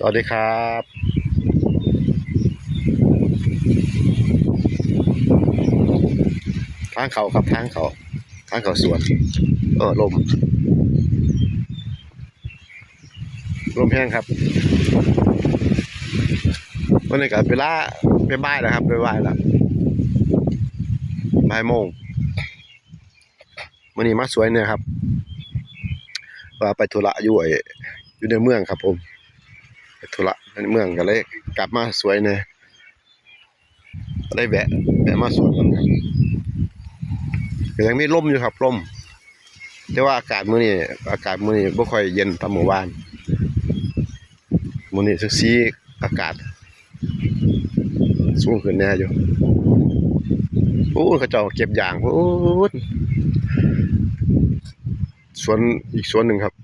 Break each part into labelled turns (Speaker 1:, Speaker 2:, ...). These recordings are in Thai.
Speaker 1: สวัสดีครับทางเขาครับทางเขาทางเขาสวนเออลมลมแห้งครับวันนี้ก็เวลาไปบ่ายแล้วครับไปบ่ายแล้วบ่ายโมงวันนี้มาสวยเนี่ยครับว่าไปธุระอยู่ไอ้อยู่ในเมืองครับผม ธุระในเมืองก็เลยกลับมาสวยเนี่ยก็ได้แวะแวะมาสวนกันครับยังมีลมอยู่ครับลมแต่ว่าอากาศมื้อนี้อากาศมื้อนี้บ่ค่อยเย็นตามเมื่อวานมื้อนี้สักสีอากาศ สูงขึ้นแน่อยู่โอ้เขาเจ้าเก็บยางโอ้สวนอีกสวนหนึ่งครับ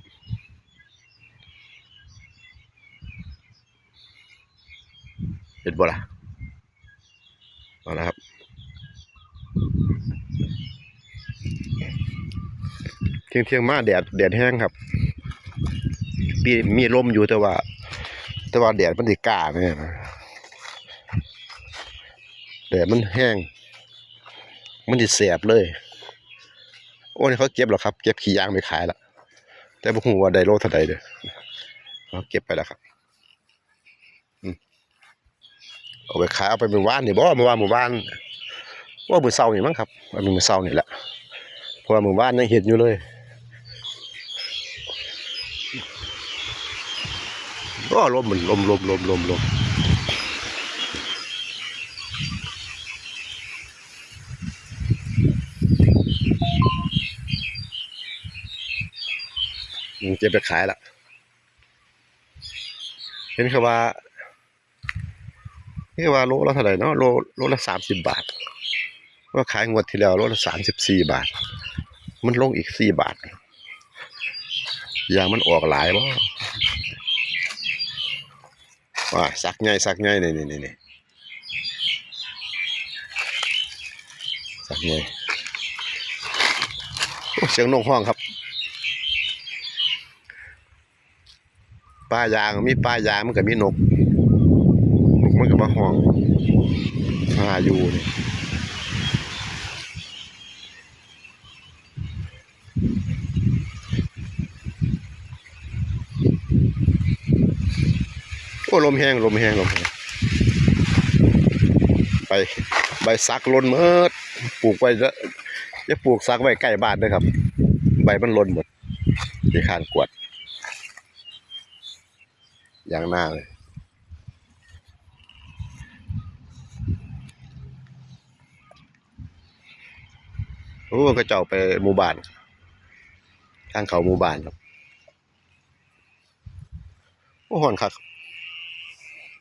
Speaker 1: เห็นบ่ล่ะมาแล้วครับ เที่ยงเที่ยงๆมาแดดแดดแห้งครับมีมีลมอยู่แต่ว่า แต่ว่าแดดมันสิกล้าแม่นะแดดมันแห้ง มันสิแสบเลย โอ้นี่เขาเก็บแล้วครับ เก็บขี้ยางไปขายล้วแต่บ่ฮู้ว่าได้โลเท่าใดเด้อเขาเก็บไปแล้วครับ เอาไปขายเอาไปเมื่อวานนี่บ่เมื่อวานเมื่อวานว่ามื้อเช้านี่มั้งครับว่ามื้อเช้านี่แหละเพราะว่าเมื่อวานยังเห็นอยู่เลยโอ้ลมมันลมลมลมลมลมมันเก็บไปขายละเห็นเขาว่า นี่ว่าโลละเท่าไหร่เนาะโลโลละสามสิบบาทว่าขายงวดที่แล้วโลละสามสิบสี่บาท มันลงอีกสี่บาทอย่างมันออกหลายบ่ว่าสักไงสักไงนี่นี่นี่นี่สักไงเสียงนกห้องครับป้ายางมีป้ายางมันก็มันก็มาห้องหาอ ยู่นี่โอ้ลมแห้งลมแห้งลมแห้งไปใบซักล้นเมิดปลูกไว้แล้วจะปลูกซักไว้ใกล้บ้านด้วยครับ ใบมันล้นหมดที่ข้างกวดอย่างหน้าเลย โอ้ก็เจ้าไปหมู่บ้านทางเขาหมู่บ้านครับโอ้หอนคัก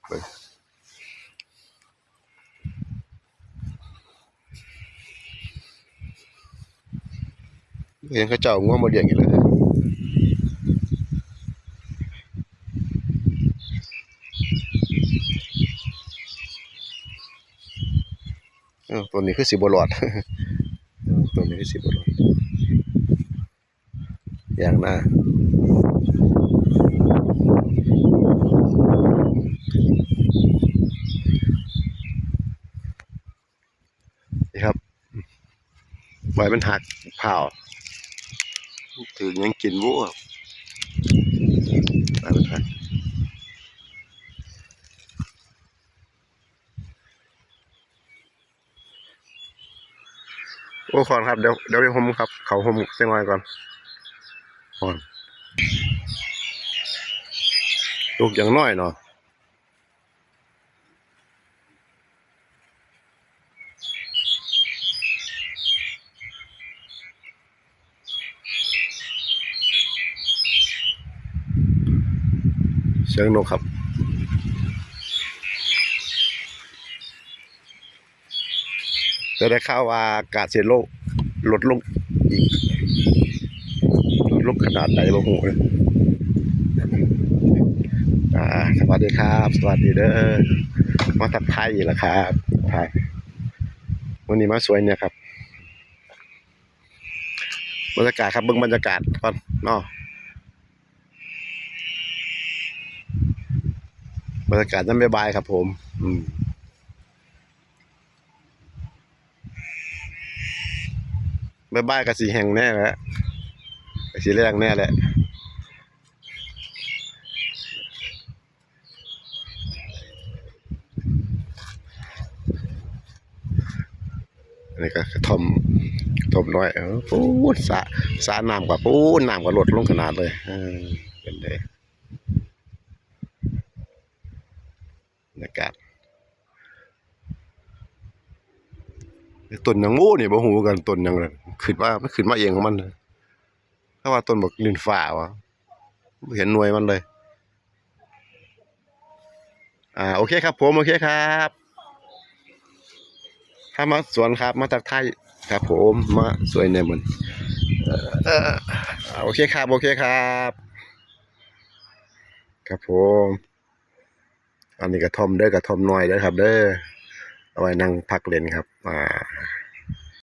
Speaker 1: เบิ่งเห็นเขาเจ้าง่วงมาเลี้ยงอยู่เลยเอ้าตัวนี้คือสิบหลอด ตัวนี้คือสิบลอดอย่างหน้านี่ครับใบมันหักเผาถึงยังกินวัวใบมันหัก โอ้ขอนครับเดี๋ยวเดี๋ยวไปห่มครับ เขาห่มเส้นไว้ก่อนขอนลูกอย่างน้อยเนาะเสียงนกครับ จะได้ข่าวว่าอากาศเสียโลกลดลงอีกลดลงขนาดไหนบ่ฮู้เลยอ่าสวัสดีครับ สวัสดีเด้อมาทักทายอีกแล้วครับทายวันนี้มาสวยเนี่ยครับบรรยากาศครับเบิ่งบรรยากาศก่อนเนาะบรรยากาศนั้นบายๆครับผม อืม บายๆกับสีแห่งแน่แหละกับสีแรงแน่แหละอันนี้ก็กระท่อมทอมน้อยเออปูดสะสะน้ำกับปูดน้ำกับลดลงขนาดเลยเออเป็นเลยบรรยากาศต้นยังงูนี่ยบ่ฮู้กันต้นยังเลย ขึ้นว่ามันขึ้นมาเองของมันเลยถ้าว่าต้นบักลินฟ้าวะเห็นหน่วยมันเลย อ่าโอเคครับผมโอเคครับ ถ้ามาสวนครับ มาจากไทยครับผมมาสวยเนี่ยมันเออโอเคครับโอเคครับ ครับผม อันนี้กระท่อมเด้อกระท่อมน้อยเด้อครับ เด้อเอาไว้นั่งพักเล่นครับ อ่า